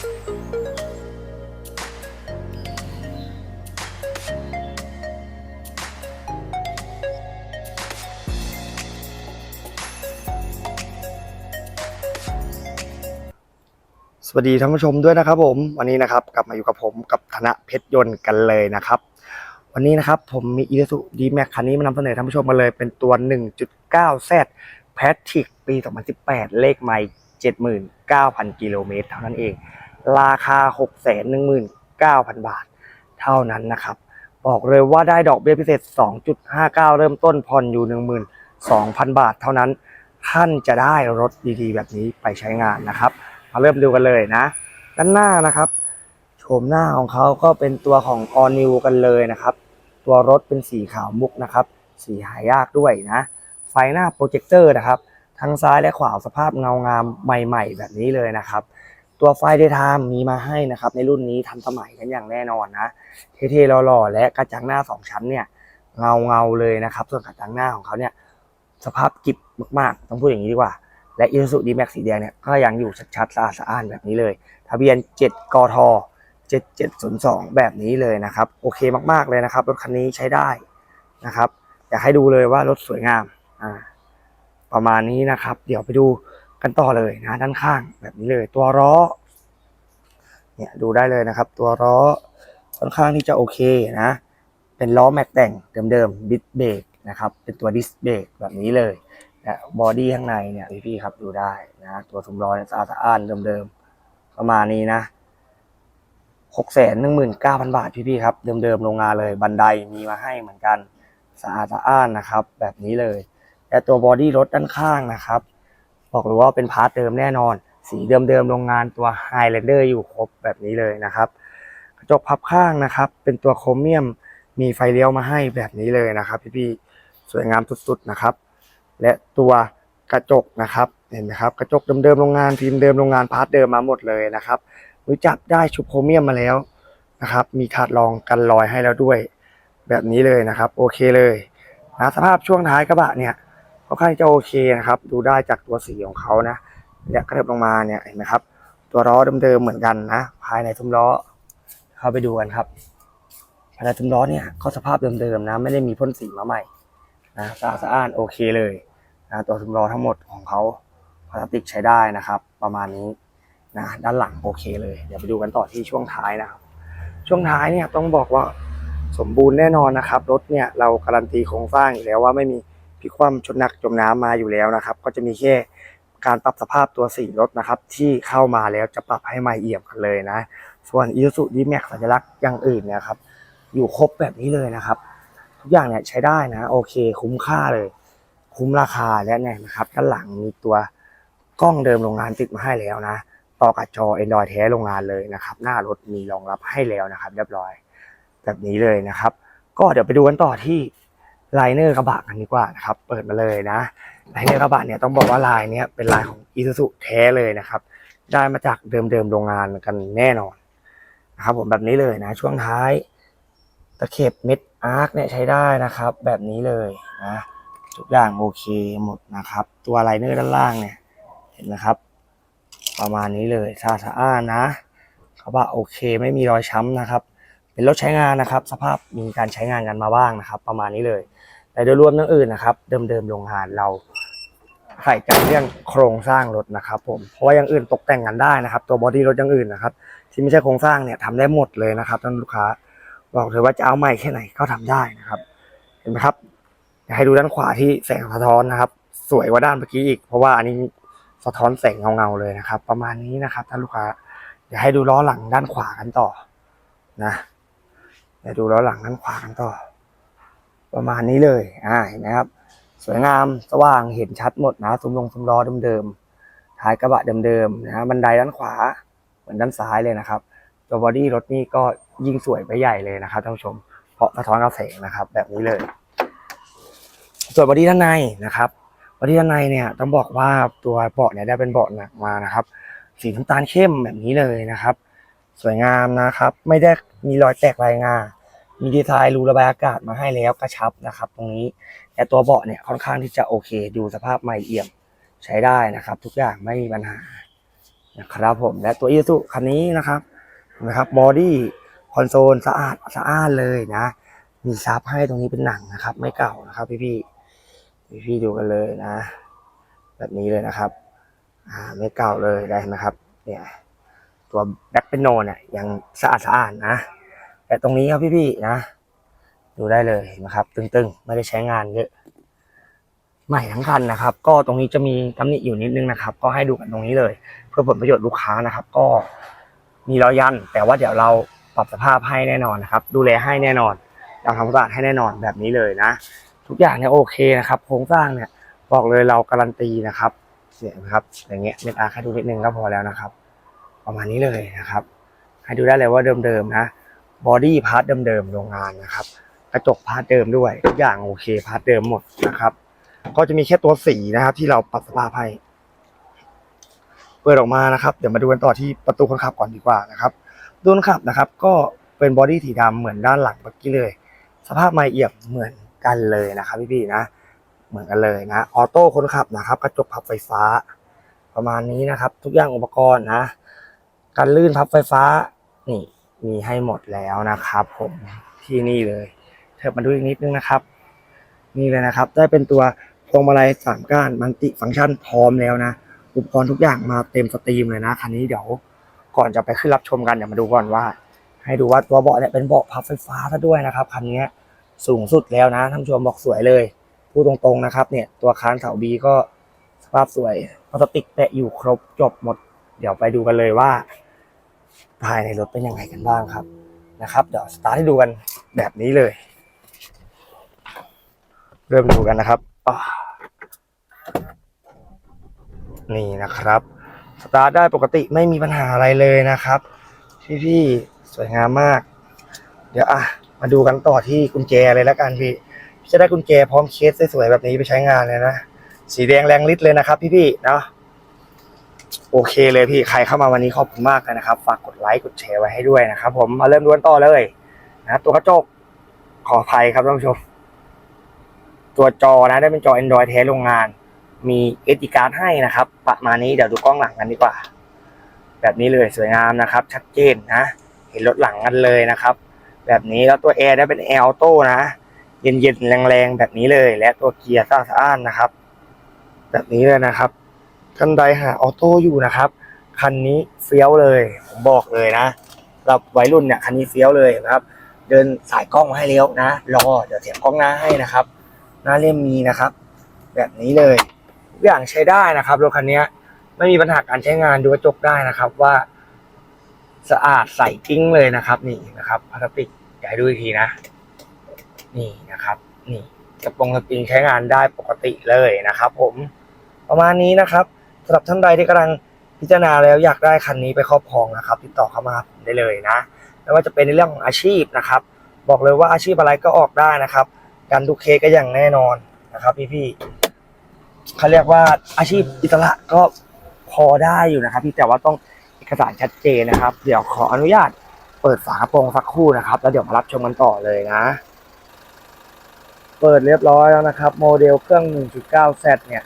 สวัสดีท่านผู้ชมด้วยนะครับผมวันนี้นะครับกลับมาอยู่กับผมกับธนเพชรยนต์กันเลยนะครับ วันนี้นะครับผมมีอี s u d m a x คันนี้มานำเสนอท่านผู้ชมมาเลยเป็นตัว 1.9 Z p a t r i c ปี 2018 เลขไม่79,000 กิโลเมตรเท่านั้นเอง ราคา 619,000 บาท เท่านั้นนะครับ บอกเลยว่าได้ดอกเบี้ยพิเศษ 2.59 เริ่มต้นผ่อนอยู่ 12,000 บาท เท่านั้น ท่านจะได้รถดีๆ แบบนี้ไปใช้งานนะครับ มาเริ่มดูกันเลยนะ ด้านหน้านะครับโฉมหน้าของเขาก็เป็นตัวของ All New กันเลยนะครับ ตัวรถเป็นสีขาวมุกนะครับ สีหายากด้วยนะ ไฟหน้าโปรเจคเตอร์นะครับ ทั้งซ้ายและขวาสภาพเงางามใหม่ ๆ แบบนี้เลยนะครับ ตัวไฟเดย์ไทม์มีมาให้นะครับ ในรุ่นนี้ทันสมัยกันอย่างแน่นอนนะ เท่ๆหล่อๆและกระจังหน้าสองชั้นเนี่ยเงาเงาๆเลยนะครับ ส่วนกระจังหน้าของเขาเนี่ยสภาพกิบมากๆ ต้องพูดอย่างนี้ดีกว่า และ i s u z u D-Max สีแดงเนี่ยก็ยังอยู่ชัดๆสะอาดสะอ้านแบบนี้เลย ทะเบียน 7 กท 7702 แบบนี้เลยนะครับ โอเคมากๆเลยนะครับ รถคันนี้ใช้ได้นะครับ อยากให้ดูเลยว่ารถสวยงามอ่าประมาณนี้นะครับ เดี๋ยวไปดู กันต่อเลยนะด้านข้างแบบนี้เลย ตัวล้อเนี่ยดูได้เลยนะครับ ตัวล้อค่อนข้างที่จะโอเคนะ เป็นล้อแม็กแต่งเดิมๆดิสเบรกนะครับเป็นตัวดิสเบรกแบบนี้เลยและบอดี้ข้างในเนี่ยพี่ๆครับดูได้นะตัวทุมล้อสะอาดสะอ้านเดิมๆประมาณนี้นะหกแสนหนึ่งหมื่นเก้าพันบาทพี่ๆครับเดิมๆโรงงานเลยบันไดมีมาให้เหมือนกันสะอาดสะอ้านนะครับ แบบนี้เลยและตัวบอดี้รถด้านข้างนะครับ บอกเลยว่าเป็นพาร์ทเดิมแน่นอน สีเดิมๆโรงงานตัว Highlander อยู่ครบแบบนี้เลยนะครับ กระจกพับข้างนะครับ เป็นตัวโครเมียมมีไฟเลี้ยวมาให้แบบนี้เลยนะครับ พี่ๆสวยงามสุดๆนะครับ และตัวกระจกนะครับเห็นไหมครับกระจกเดิมๆโรงงานฟิล์มเดิมโรงงานพาร์ทเดิมมาหมดเลยนะครับรู้จักได้ชุบโครเมียมมาแล้วนะครับ มีถาดรองกันรอยให้แล้วด้วย แบบนี้เลยนะครับ โอเคเลยนะสภาพช่วงท้ายกระบะเนี่ย ค่อนข้างจะโอเคนะครับ ดูได้จากตัวสีของเขานะและกระเถิบลงมาเนี่ยเห็นไหมครับ ตัวล้อเดิมๆเหมือนกันนะ ภายในทุมล้อ เข้าไปดูกันครับภายในทุมล้อเนี่ยก็สภาพเดิมๆนะ ไม่ได้มีพ่นสีมาใหม่นะสะอาดสะอ้านโอเคเลยนะตัวทุมล้อทั้งหมดของเขาพลาสติกใช้ได้นะครับ ประมาณนี้นะด้านหลังโอเคเลย เดี๋ยวไปดูกันต่อที่ช่วงท้ายนะครับ ช่วงท้ายเนี่ยต้องบอกว่าสมบูรณ์แน่นอนนะครับ รถเนี่ยเราการันตีโครงสร้างอยู่แล้วว่าไม่มี พลิกคว่ำชนหนักจมน้ำมาอยู่แล้วนะครับ ก็จะมีแค่การปรับสภาพตัวสีรถนะครับ ที่เข้ามาแล้วจะปรับให้ใหม่เอี่ยมกันเลยนะ ส่วน i s u z u D-Max สัญลักษณ์อย่างอื่นเนี่ยครับอยู่ครบแบบนี้เลยนะครับ ทุกอย่างเนี่ยใช้ได้นะ โอเค คุ้มค่าเลย คุ้มราคาและเนี่ยนะครับด้านหลังมีตัวกล้องเดิมโรงงานติดมาให้แล้วนะ ต่อกับจอ Android แท้โรงงานเลยนะครับ หน้ารถมีรองรับให้แล้วนะครับ เรียบร้อย แบบนี้เลยนะครับ ก็เดี๋ยวไปดูกันต่อที่ ไลเนอร์กระบะกันดีกว่านะครับ เปิดมาเลยนะไลเนอร์กระบะเนี่ยต้องบอกว่าลายเนี้ยเป็นลายของ Isuzu แท้เลยนะครับ ได้มาจากเดิมๆโรงงานกันแน่นอนนะครับผมแบบนี้เลยนะ ช่วงท้ายตะเข็บเม็ดอาร์คเนี่ยใช้ได้นะครับ แบบนี้เลยนะทุกอย่างโอเคหมดนะครับ ตัวไลเนอร์ด้านล่างเนี่ย เห็นไหมครับ ประมาณนี้เลยสะอาดสะอานนะเขาว่าโอเคไม่มีรอยช้ำนะครับ เป็นรถใช้งานนะครับ สภาพมีการใช้งานกันมาบ้างนะครับ ประมาณนี้เลย แต่โดยรวมทั้งอื่นนะครับ เดิมๆโรงงานเราใส่ใจเรื่องโครงสร้างรถนะครับผมเพราะว่าอย่างอื่นตกแต่งกันได้นะครับ ตัวบอดี้รถอย่างอื่นนะครับ ที่ไม่ใช่โครงสร้างเนี่ยทำได้หมดเลยนะครับท่านลูกค้าบอกเลยว่าจะเอาใหม่แค่ไหนก็ทำได้นะครับ เห็นไหมครับอยากให้ดูด้านขวาที่แสงสะท้อนนะครับ สวยกว่าด้านเมื่อกี้อีก เพราะว่าอันนี้สะท้อนแสงเงาๆเลยนะครับ ประมาณนี้นะครับท่านลูกค้าเดี๋ยวให้ดูล้อหลังด้านขวากันต่อนะเดี๋ยวดูล้อหลังด้านขวากันต่อ ประมาณนี้เลยอ่าเห็นไหมครับ สวยงามสว่างเห็นชัดหมดนะซุ้มลงซุ้มล้อเดิมๆท้ายกระบะเดิมๆนะฮะบันไดด้านขวาเหมือนด้านซ้ายเลยนะครับ ตัวบอดี้รถนี่ก็ยิ่งสวยไปใหญ่เลยนะครับท่านผู้ชม เพราะสะท้อนกระแสงนะครับ แบบนี้เลย ส่วนบอดี้ด้านในนะครับบอดี้ด้านในเนี่ยต้องบอกว่าตัวเบาะเนี่ยได้เป็นเบาะหนักมานะครับ สีน้ำตาลเข้มแบบนี้เลยนะครับ สวยงามนะครับ ไม่ได้มีรอยแตกลายงา มีดีไซน์รูระบายอากาศมาให้แล้วกระชับนะครับ ตรงนี้แต่ตัวเบาะเนี่ยค่อนข้างที่จะโอเค ดูสภาพใหม่เอี่ยมใช้ได้นะครับ ทุกอย่างไม่มีปัญหานะครับผมและตัวอีซูคันนี้นะครับเห็นะครับบอดี้คอนโซลสะอาดสะอาดเลยนะ มีซับให้ตรงนี้เป็นหนังนะครับ ไม่เก่านะครับ พี่พี่พี่พี่ๆดูกันเลยนะ แบบนี้เลยนะครับ อ่าไม่เก่าเลยได้นะครับ เนี่ย ตัวแบ็คเป็นโนเนี่ยยังสะอาดสะอาดนะ แต่ตรงนี้ครับพี่ๆนะ ดูได้เลยนะครับ ตึงๆ ไม่ได้ใช้งานเยอะ ใหม่ทั้งคันนะครับ ก็ตรงนี้จะมีตำหนิอยู่นิดนึงนะครับ ก็ให้ดูกันตรงนี้เลย เพื่อผลประโยชน์ลูกค้านะครับ ก็มีรอยยัน แต่ว่าเดี๋ยวเราปรับสภาพให้แน่นอนนะครับ ดูแลให้แน่นอนเราทำความสะอาดให้แน่นอนแบบนี้เลยนะ ทุกอย่างเนี่ยโอเคนะครับโครงสร้างเนี่ยบอกเลยเราการันตีนะครับเนี่ยนะครับ อย่างเงี้ยเม็ดอาแค่ดูนิดนึงก็พอแล้วนะครับ ประมาณนี้เลยนะครับ ให้ดูได้เลยว่าเดิมๆนะ บอดี้พาร์ทเดิมๆโรงงานนะครับ กระจกพาร์ทเดิมด้วยทุกอย่างโอเคพาร์ทเดิมหมดนะครับ ก็จะมีแค่ตัวสีนะครับ ที่เราปรับสภาพให้เปิดออกมานะครับ เดี๋ยวมาดูกันต่อที่ประตูคนขับก่อนดีกว่านะครับประตูคนขับนะครับ ก็เป็นบอดี้สีดำเหมือนด้านหลังเมื่อกี้เลย สภาพไม่เอี่ยมเหมือนกันเลยนะครับพี่ๆนะ เหมือนกันเลยนะออโต้คนขับนะครับ กระจกพับไฟฟ้า ประมาณนี้นะครับ ทุกอย่างอุปกรณ์นะ การลื่นพับไฟฟ้านี่ มีให้หมดแล้วนะครับ ผมที่นี่เลยเธอมาดูอีกนิดนึงนะครับ นี่เลยนะครับ ได้เป็นตัวพวงมาลัยสามก้านมันติฟังก์ชันพร้อมแล้วนะอุปกรณ์ทุกอย่างมาเต็มสตรีมเลยนะคันนี้เดี๋ยวก่อนจะไปขึ้นรับชมกันเดี๋ยวมาดูก่อนว่า ให้ดูว่าตัวเบาะเนี่ยเป็นเบาะพับไฟฟ้าซะด้วยนะครับคันนี้สูงสุดแล้วนะท่านผู้ชมบอกสวยเลยพูดตรงๆนะครับ เนี่ยตัวคานเสาบีก็สภาพสวยพลาสติกแตะอยู่ครบจบหมด เดี๋ยวไปดูกันเลยว่า ภายในรถเป็นยังไงกันบ้างครับนะครับ เดี๋ยวสตาร์ทให้ดูกันแบบนี้เลย เริ่มดูกันนะครับนี่นะครับสตาร์ทได้ปกติไม่มีปัญหาอะไรเลยนะครับ พี่ๆสวยงามมาก เดี๋ยวอะมาดูกันต่อที่กุญแจเลยล้วกันพี่พี่จะได้กุญแจพร้อมเคสสวยๆแบบนี้ไปใช้งานเลยนะสีแดงแรงฤทธิ์เลยนะครับ พี่ๆเนาะ โอเคเลยพี่ใครเข้ามาวันนี้ขอบคุณมากเลยนะครับ ฝากกดไลค์กดแชร์ไว้ให้ด้วยนะครับ ผมมาเริ่มดูกันต่อเลยนะตัวกระจกขออภัยครับท่านผู้ชม ตัวจอนะได้เป็นจอ Android แท้โรงงาน มีเอติการ์ดให้นะครับ ประมาณนี้เดี๋ยวดูกล้องหลังกันดีกว่า แบบนี้เลยสวยงามนะครับ ชัดเจนนะ เห็นรถหลังกันเลยนะครับ แบบนี้แล้วตัวแอร์ได้เป็นแอร์ออโต้นะ เย็นๆแรงๆแบบนี้เลย และตัวเกียร์สะอาดนะครับ แบบนี้เลยนะครับ คันใดหาออโต้อยู่นะครับ คันนี้เฟี้ยวเลย ผมบอกเลยนะสำหรับวัยรุ่นเนี่ยคันนี้เฟี้ยวเลยนะครับ เดินสายกล้องมาให้เลี้ยวนะ รอเดี๋ยวเสียบกล้องหน้าให้นะครับ หน้าเล่มมีนะครับ แบบนี้เลยทุกอย่างใช้ได้นะครับรถคันนี้ไม่มีปัญหาการใช้งานดูกระจกได้นะครับว่า สะอาดใสกิ้งเลยนะครับ นี่นะครับพลาสติกอยากให้ดูอีกทีนะ นี่นะครับ นี่กระโปรงสปริงใช้งานได้ปกติเลยนะครับ ผมประมาณนี้นะครับ สำหรับท่านใดที่กำลังพิจารณาแล้วอยากได้คันนี้ไปครอบครองนะครับ ติดต่อเข้ามาผมได้เลยนะไม่ว่าจะเป็นในเรื่องของอาชีพนะครับ บอกเลยว่าอาชีพอะไรก็ออกได้นะครับ การดูเคสก็อย่างแน่นอนนะครับ พี่ๆเขาเรียกว่าอาชีพอิสระก็พอได้อยู่นะครับ พี่แต่ว่าต้องเอกสารชัดเจนนะครับ เดี๋ยวขออนุญาตเปิดฝากระโปรงสักครู่นะครับ แล้วเดี๋ยวมารับชมกันต่อเลยนะ เปิดเรียบร้อยแล้วนะครับ โมเดลเครื่อง 1.9Z เนี่ย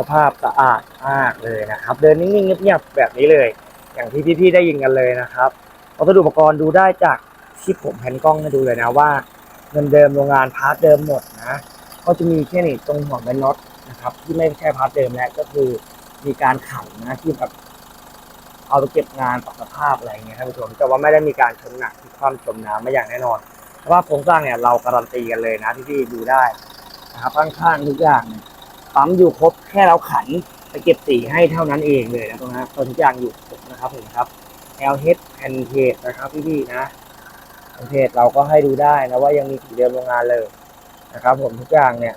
สภาพสะอาดมากเลยนะครับ เดินนิ่งๆเงียบๆแบบนี้เลย อย่างที่พี่ๆได้ยินกันเลยนะครับวัสดุอุปกรณ์ดูได้จากที่ผมแผ่นกล้องให้ดูเลยนะว่าเงินเดิมโรงงานพาร์ทเดิมหมดนะ ก็จะมีแค่นี้ตรงหัวเป็นน็อตนะครับ ที่ไม่ใช่พาร์ทเดิมแล้วก็คือมีการขันนะที่แบบเอาไปเก็บงานปรับสภาพอะไรเงี้ยท่านผู้ชมแต่ว่าไม่ได้มีการชนหนักที่ความจมน้ำไม่อย่างแน่นอนเพราะว่าโครงสร้างเนี่ยเราการันตีกันเลยนะที่พี่ดูได้นะครับข้างๆทุกอย่างเนี่ย ปั๊มอยู่ครบแค่เราขันไปเก็บสีให้เท่านั้นเองเลยนะตรงนั้นส่วนทุกอย่างอยู่ครบนะครับผมครับ LH and p a g นะครับพี่ๆนะเพจเราก็ให้ดูได้นะว่ายังมีสีเดิมโรงงานเลยนะครับ ผมทุกอย่างเนี่ย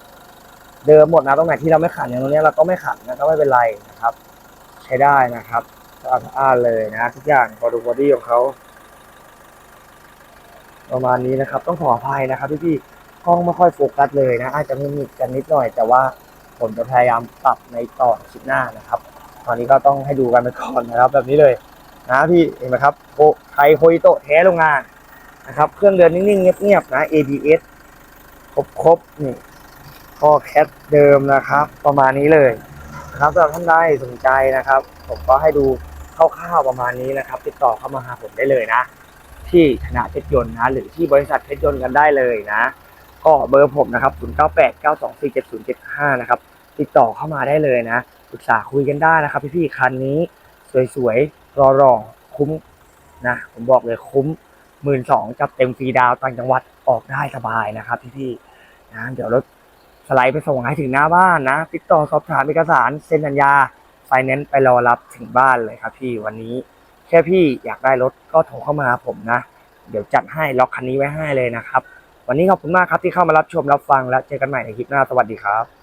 เดิมหมดนะตรงไหนที่เราไม่ขันอย่างตรงเนี้ยเราก็ไม่ขันนะก็ไม่เป็นไรนะครับ ใช้ได้นะครับสะอาดสะอาดเลยนะ ทุกอย่างบอดูบอดี้ของเขาประมาณนี้นะครับ ต้องขออภัยนะครับพี่ๆกล้องไม่ค่อยโฟกัสเลยนะ อาจจะมีมิดกันนิดหน่อยแต่ว่า ผมจะพยายามปรับในต่อคลิปหน้านะครับ ตอนนี้ก็ต้องให้ดูกันไปก่อนนะครับ แบบนี้เลยนะพี่เห็นไหมครับโคไทยโคอิโตะแท้โรงงานนะครับ เครื่องเดินนิ่งๆเงียบๆนะ ABS ครบๆนี่ข้อแคทเดิมนะครับ ประมาณนี้เลยนะครับสำหรับท่านใดสนใจนะครับ ผมก็ให้ดูคร่าวๆประมาณนี้นะครับ ติดต่อเข้ามาหาผมได้เลยนะ ที่คณะเพชรยนต์นะ หรือที่บริษัทเพชรยนต์กันได้เลยนะ ก็เบอร์ผมนะครับ 0989247075 นะครับ ติดต่อเข้ามาได้เลยนะ ปรึกษาคุยกันได้นะครับ พี่ๆ คันนี้สวยๆ รอๆ คุ้มนะ ผมบอกเลยคุ้มหมื่นสองจับเต็มฟรีดาวต่างจังหวัดออกได้สบายนะครับ พี่ๆ นะ เดี๋ยวรถสไลด์ไปส่งให้ถึงหน้าบ้านนะ ติดต่อสอบถามเอกสารเซ็นสัญญา ไฟแนนซ์ไปรอรับถึงบ้านเลยครับพี่วันนี้ แค่พี่อยากได้รถก็โทรเข้ามาผมนะ เดี๋ยวจัดให้ล็อกคันนี้ไว้ให้เลยนะครับ วันนี้ขอบคุณมากครับที่เข้ามารับชมรับฟังและเจอกันใหม่ในคลิปหน้าสวัสดีครับ